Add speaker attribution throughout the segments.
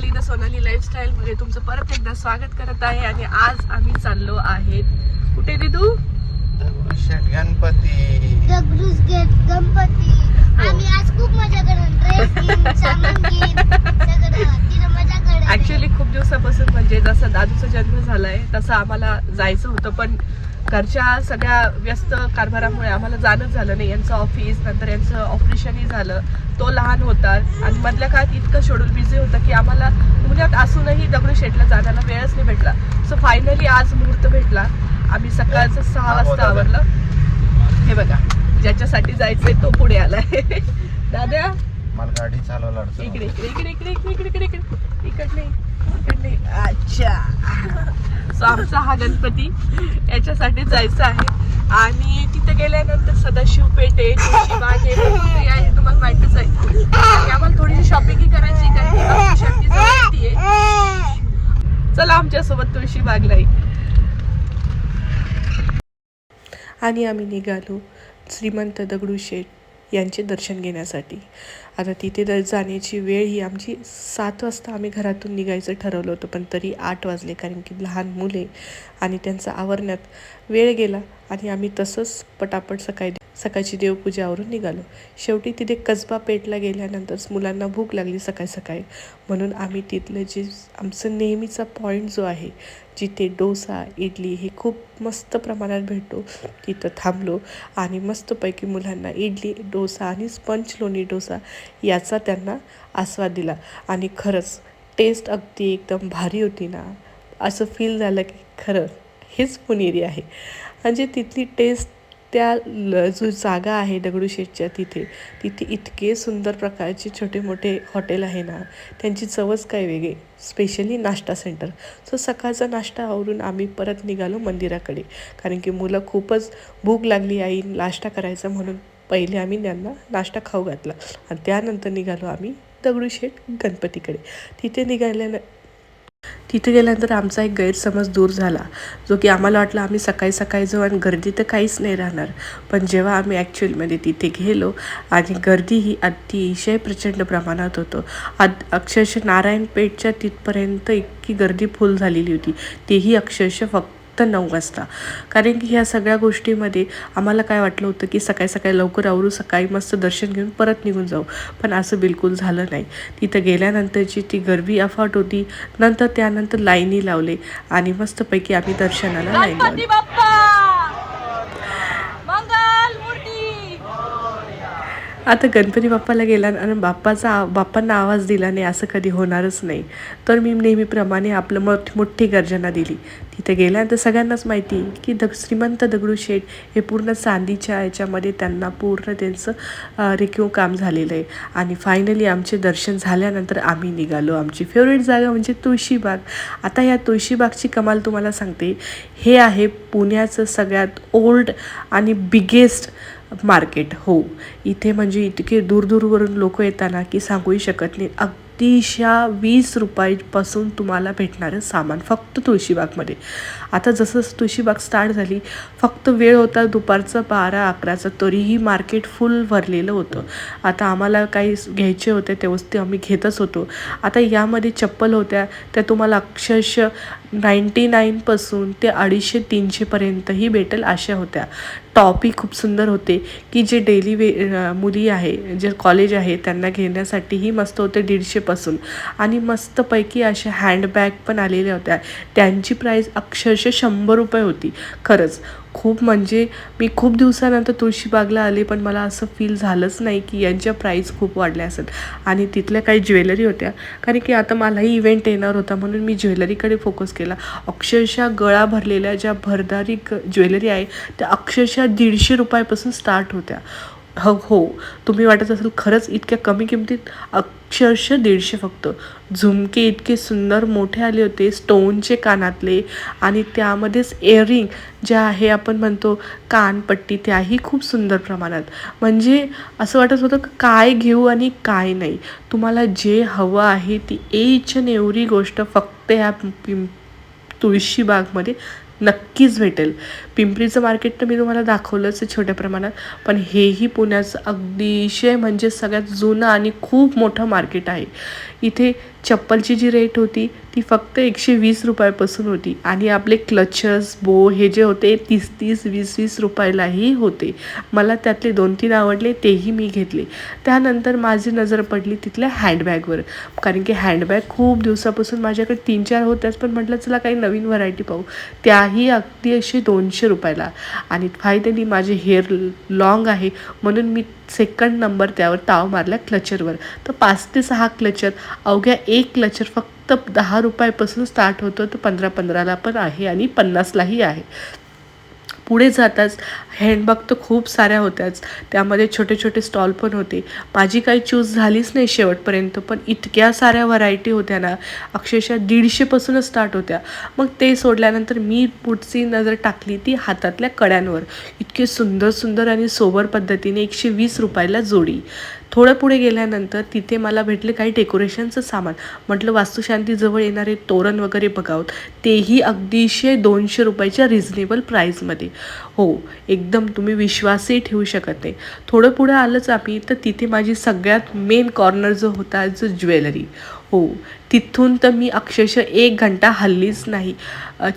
Speaker 1: Sonali the Sonali lifestyle मध्ये तुमचं परत एकदा स्वागत करत आहे आणि आज आम्ही चाललो आहेत. कुठे दिदू
Speaker 2: गणपती.
Speaker 3: गणपती. आम्ही आज खूप मजा करणार.
Speaker 1: ऍक्च्युली खूप दिवसापासून म्हणजे जसं दादूचा जन्म झालाय तसं आम्हाला जायचं होतं पण घरच्या सगळ्या व्यस्त कारभारामुळे आम्हाला जाणंच झालं नाही. यांचं ऑफिस नंतर यांचं ऑपरेशनही झालं. तो लहान होता आणि मधल्या काळात इतकं शेड्यूल बिझी होतं की आम्हाला पुण्यात असूनही दगडूशेठला जाण्याला वेळच नाही भेटला. सो फायनली आज मुहूर्त भेटला. आम्ही सकाळचं सहा वाजता आवरलं. हे बघा ज्याच्यासाठी जायचंय तो पुढे आलाय दादा?
Speaker 2: मला गाडी चालवायला
Speaker 1: इकडे. इकडे इकडे इकडे इकडे इकडे इकडे इकडे इकडे. अच्छा. आमचा हा गणपती याच्यासाठी जायचं आहे. आणि तिथे गेल्यानंतर सदाशिव पेठे तुळशीबाग हे आहे तुम्हाला माहितीच आहे. आम्हाला थोडीशी शॉपिंग करायची कारण चला आमच्यासोबत जवळ येतेय. चला आणि आम्ही निघालो श्रीमंत दगडूशेठ यांचे दर्शन घेण्यासाठी. आता तिथे तर जाण्याची वेळ ही आमची सात वाजता आम्ही घरातून निघायचं ठरवलं होतं पण तरी आठ वाजले कारण की लहान मुले आणि त्यांचा आवरण्यात वेळ गेला आणि आम्ही तसंच पटापट सकाळी सकाळची देवपूजावरून निघालो. शेवटी तिथे कसबा पेठला गेल्यानंतरच मुलांना भूक लागली सकाळी सकाळी. म्हणून आम्ही तिथलं जे आमचं नेहमीचा पॉईंट जो आहे जिथे डोसा इडली हे खूप मस्त प्रमाणात भेटतो तिथं थांबलो आणि मस्तपैकी मुलांना इडली डोसा आणि स्पंच लोणी डोसा याचा त्यांना आस्वाद दिला. आणि खरंच टेस्ट अगदी एकदम भारी होती ना. असं फील झालं की खरं हेच पुणेरी आहे. म्हणजे तिथली टेस्ट त्या ल जो जागा आहे दगडूशेठच्या तिथे तिथे इतके सुंदर प्रकारचे छोटे मोठे हॉटेल आहे ना त्यांची चवच काय वेगळी? स्पेशली नाश्ता सेंटर सो सकाळचा नाश्ता आवरून आम्ही परत निघालो मंदिराकडे. कारण की मुलं खूपच भूक लागली आई नाश्ता करायचा म्हणून. पहिले आम्ही त्यांना नाश्ता खाऊ घातला आणि त्यानंतर निघालो आम्ही दगडूशेठ गणपतीकडे. तिथे निघाल्यानं तिथे गेल्यानंतर आमचा एक गैरसमज दूर झाला जो की आम्हाला वाटलं आम्ही सकाळी सकाळी जाऊ आणि गर्दी तर काहीच नाही राहणार. पण जेव्हा आम्ही ॲक्च्युअलमध्ये तिथे गेलो आणि गर्दी ही अतिशय प्रचंड प्रमाणात होतो अद अक्षरशः नारायणपेठच्या तिथपर्यंत इतकी गर्दी फुल झालेली होती तेही अक्षरशः फक्त नऊ वाजता. कारण की ह्या सगळ्या गोष्टीमध्ये आम्हाला काय वाटलं होतं की सकाळी सकाळी लवकर आवरू सकाळी मस्त दर्शन घेऊन परत निघून जाऊ. पण असं बिलकुल झालं नाही. तिथं गेल्यानंतरची ती गर्दी अफाट होती. नंतर त्यानंतर लाईनी लावले आणि मस्तपैकी आम्ही दर्शनाला लाईन लावली. आता गणपती बाप्पाला गेला आणि बाप्पाचा आ- बाप्पांना आवाज दिला नाही असं कधी होणारच नाही. तर मी नेहमीप्रमाणे आपलं मोठ मोठी गर्जना दिली. तिथे गेल्यानंतर सगळ्यांनाच माहिती आहे की दग श्रीमंत दगडूशेठ हे पूर्ण चांदीच्या याच्यामध्ये त्यांना पूर्ण त्यांचं अं, काम झालेलं आहे. आणि फायनली आमचे दर्शन झाल्यानंतर आम्ही निघालो. आमची फेवरेट जागा म्हणजे तुळशीबाग. आता या तुळशीबागची कमाल तुम्हाला सांगते. हे आहे पुण्याचं सगळ्यात ओल्ड आणि बिगेस्ट मार्केट हो. इथे म्हणजे इतके दूरदूरवरून लोक येताना की सांगूही शकत नाही. अगदीशा वीस रुपयापासून तुम्हाला भेटणारं सामान फक्त तुळशीबागमध्ये. आता जसं तुळशीबाग स्टार्ट झाली फक्त वेळ होता दुपारचं बारा अकराचं तरीही मार्केट फुल भरलेलं होतं. आता आम्हाला काही घ्यायचे होते ते आम्ही घेतच होतो. आता यामध्ये चप्पल होत्या त्या तुम्हाला अक्षरशः नाईंटी नाईनपासून ते अडीचशे तीनशेपर्यंतही भेटेल अशा होत्या. टॉपही खूप सुंदर होते की जे डेली वे मुली आहे जे कॉलेज आहे त्यांना घेण्यासाठीही मस्त होते दीडशेपासून आणि मस्तपैकी अशा हँडबॅग पण आलेल्या होत्या. त्यांची प्राईस अक्षरशः शंभर रुपये होती. खरंच खूप म्हणजे मी खूप दिवसानंतर तुळशीबागला आले पण मला असं फील झालंच नाही की यांच्या प्राईस खूप वाढल्या असेल आणि तिथल्या काही ज्वेलरी होत्या. कारण की आता मलाही इव्हेंट येणार होता म्हणून मी ज्वेलरीकडे फोकस केला. अक्षरशः गळा भरलेल्या ज्या भरदारी ग- ज्वेलरी आहे त्या अक्षरशः दीडशे रुपयापासून स्टार्ट होत्या. हो हो. तुम्ही वाटत असेल खरंच इतक्या कमी किमतीत अक्षरशः दीडशे फक्त. झुमके इतके सुंदर मोठे आले होते स्टोनचे कानातले आणि त्यामध्येच इयरिंग ज्या आहे आपण म्हणतो कानपट्टी त्याही खूप सुंदर प्रमाणात. म्हणजे असं वाटत होतं की काय घेऊ आणि काय नाही. तुम्हाला जे हवं आहे ती एच अँड एवरी गोष्ट फक्त ह्या पिं तुळशीबागमध्ये नक्कीच भेटेल. पिंपरीचं मार्केट तर मी तुम्हाला दाखवलंच आहे छोट्या प्रमाणात पण हेही पुण्याचं अगदीशय म्हणजे सगळ्यात जुनं आणि खूप मोठं मार्केट आहे. इथे चप्पलची जी रेट होती ती फक्त एकशे वीस रुपयापासून होती. आणि आपले क्लचर्स बो हे जे होते तीस तीस वीस वीस रुपयालाही होते. मला त्यातले दोन तीन आवडले तेही मी घेतले. त्यानंतर माझी नजर पडली तिथल्या हँडबॅगवर कारण की हँडबॅग खूप दिवसापासून माझ्याकडे तीन चार होत्याच पण म्हटलं चला काही नवीन व्हरायटी पाहू. त्याही अगदी अशी दोनशे रुपयाला. आणि फायनली माझे हेअर लॉंग आहे म्हणून मी सेकंड नंबर त्यावर ताव मारला क्लचरवर तर पाच ते सहा क्लचर अवघ्या एक क्लचर फक्त दहा रुपयापासून स्टार्ट होतो. तर पंधरा पंधराला पण आहे आणि पन्नासलाही आहे. पुढे जाताच हँडबॅग तर खूप साऱ्या होत्याच. त्यामध्ये छोटे छोटे स्टॉल पण होते. माझी काही चूज झालीच नाही शेवटपर्यंत पण इतक्या साऱ्या व्हरायटी होत्या ना अक्षरशः दीडशेपासूनच स्टार्ट होत्या. मग ते सोडल्यानंतर मी पुढची नजर टाकली ती हातातल्या कड्यांवर. इतके सुंदर सुंदर आणि सोबर पद्धतीने एकशे वीस रुपयाला जोडी. थोडं पुढे गेल्यानंतर तिथे मला भेटले काही डेकोरेशनचं सामान. म्हटलं वास्तुशांतीजवळ येणारे तोरण वगैरे बघावत तेही अगदीशे दोनशे रुपयाच्या रिझनेबल प्राईजमध्ये हो एकदम तुम्ही विश्वासही ठेवू शकत नाही. थोडं पुढं आलंच आम्ही तर तिथे माझी सगळ्यात मेन कॉर्नर जो होता जो ज्वेलरी हो तिथून तर मी अक्षरशः एक घंटा हल्लीच नाही.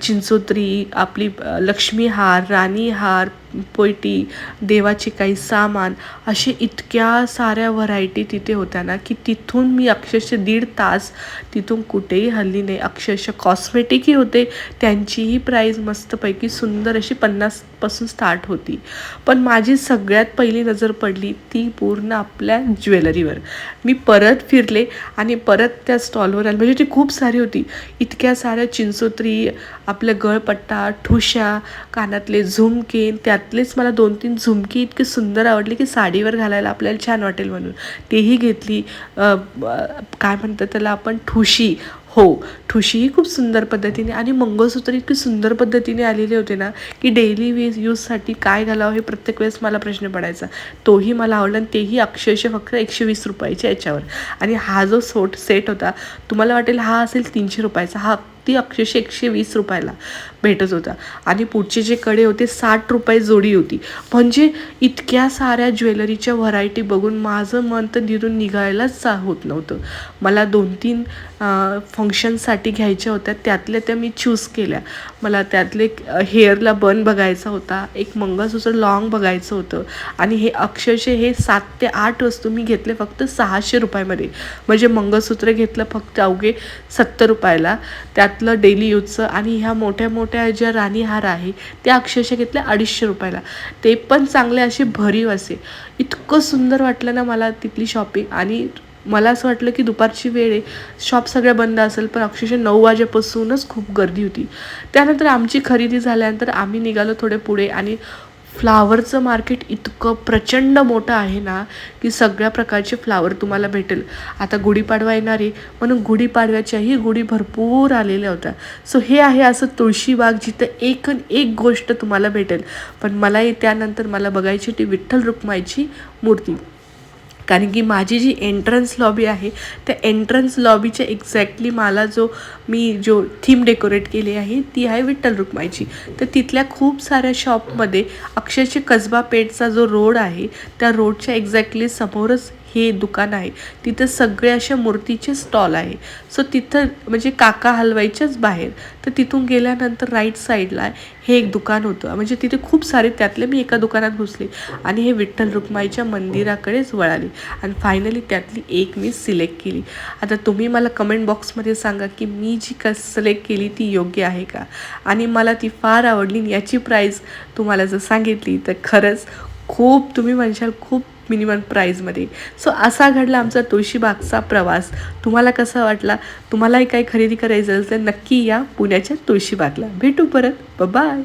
Speaker 1: चिंचोत्री आपली लक्ष्मीहार राणीहार पोयटी देवाचे काही सामान असे इतक्या साऱ्या व्हरायटी तिथे होत्या ना की तिथून मी अक्षरशः दीड तास तिथून कुठेही हल्ली नाही. अक्षरशः कॉस्मेटिकही होते त्यांचीही प्राईज मस्तपैकी सुंदर अशी पन्नासपासून स्टार्ट होती. पण माझी सगळ्यात पहिली नजर पडली ती पूर्ण आपल्या ज्वेलरीवर. मी परत फिरले आणि परत त्या स्टॉलवर आले. म्हणजे ती खूप सारी होती. इतक्या साऱ्या चिंचोत्री आपलं गळपट्टा ठुशा कानातले झुमके त्यातलेच मला दोन तीन झुमके इतके सुंदर आवडले की साडीवर घालायला आपल्याला छान वाटेल म्हणून. तेही घेतली. काय म्हणतात त्याला आपण? ठुशी. हो ठुशीही खूप सुंदर पद्धतीने आणि मंगळसूत्र इतकी सुंदर पद्धतीने आलेले होते ना की डेली वेज यूजसाठी काय घालावं हे प्रत्येक वेळेस मला प्रश्न पडायचा. तोही मला आवडला आणि तेही अक्षरशः फक्त एकशे वीस रुपयाच्या याच्यावर. आणि हा जो सोट सेट होता तुम्हाला वाटेल हा असेल तीनशे रुपयाचा हा ती अक्षरशः एकशे वीस रुपयाला. भेटत होता. आणि पुढचे जे कडे होते साठ रुपये जोडी होती. म्हणजे इतक्या साऱ्या ज्वेलरीच्या व्हरायटी बघून माझं मन तर निरून निघायलाच होत नव्हतं. मला दोन तीन फंक्शनसाठी घ्यायच्या होत्या. त्यातल्या त्या मी चूज केल्या. मला त्यातले हेअरला बन बघायचा होता. एक मंगळसूत्र लॉंग बघायचं होतं. आणि हे अक्षरशः हे सात ते आठ वस्तू मी घेतले फक्त सहाशे रुपयामध्ये. म्हणजे मंगळसूत्र घेतलं फक्त अवघे सत्तर रुपयाला. त्यातलं डेली यूजचं आणि ह्या मोठ्या मोठ्या ज्या राणी हार आहे त्या अक्षरशः घेतल्या अडीचशे रुपयाला. ते पण चांगले असे भरीव असे. इतकं सुंदर वाटलं ना मला तिथली शॉपिंग आणि मला असं वाटलं की दुपारची वेळ आहे. शॉप सगळ्या बंद असेल पण अक्षरशः नऊ वाजेपासूनच खूप गर्दी होती. त्यानंतर आमची खरेदी झाल्यानंतर आम्ही निघालो थोडे पुढे आणि फ्लावरचं मार्केट इतकं प्रचंड मोठं आहे ना की सगळ्या प्रकारचे फ्लावर तुम्हाला भेटेल. आता गुढीपाडवा येणार आहे म्हणून गुढीपाडव्याच्याही गुढी भरपूर आलेल्या होत्या. सो हे आहे असं तुळशीबाग जिथं एक एक गोष्ट तुम्हाला भेटेल. पण मलाही त्यानंतर मला बघायची ती विठ्ठल रुक्माईची मूर्ती. कारण की माझी जी एंट्रन्स लॉबी आहे त्या एंट्रन्स लॉबीच्या एक्झॅक्टली मला जो मी जो थीम डेकोरेट केली आहे ती आहे विठ्ठल रुक्माईची. तर तिथल्या खूप साऱ्या शॉपमध्ये अक्षरशः कसबा पेठचा जो रोड आहे त्या रोडच्या एक्झॅक्टली समोरच हे दुकान आहे. तिथं सगळे अशा मूर्तीचे स्टॉल आहे. सो तिथं म्हणजे काका हलवाईच्याच बाहेर. तर तिथून गेल्यानंतर राईट साईडला हे एक दुकान होतं. म्हणजे तिथे खूप सारे त्यातले मी एका दुकानात घुसले. आणि हे विठ्ठल रुक्माईच्या मंदिराकडेच वळाले. आणि फायनली त्यातली एक मी सिलेक्ट केली. आता तुम्ही मला कमेंट बॉक्समध्ये सांगा की मी जी क सिलेक्ट केली ती योग्य आहे का? आणि मला ती फार आवडली आणि याची प्राईस तुम्हाला जर सांगितली तर खरंच खूप तुम्ही म्हणशाल खूप मिनिमम प्राईजमध्ये. सो असा घडला आमचा तुळशीबागचा प्रवास. तुम्हाला कसा वाटला? तुम्हालाही काही खरेदी करायचं असेल तर नक्की या पुण्याच्या तुळशीबागला. भेटू परत. बाय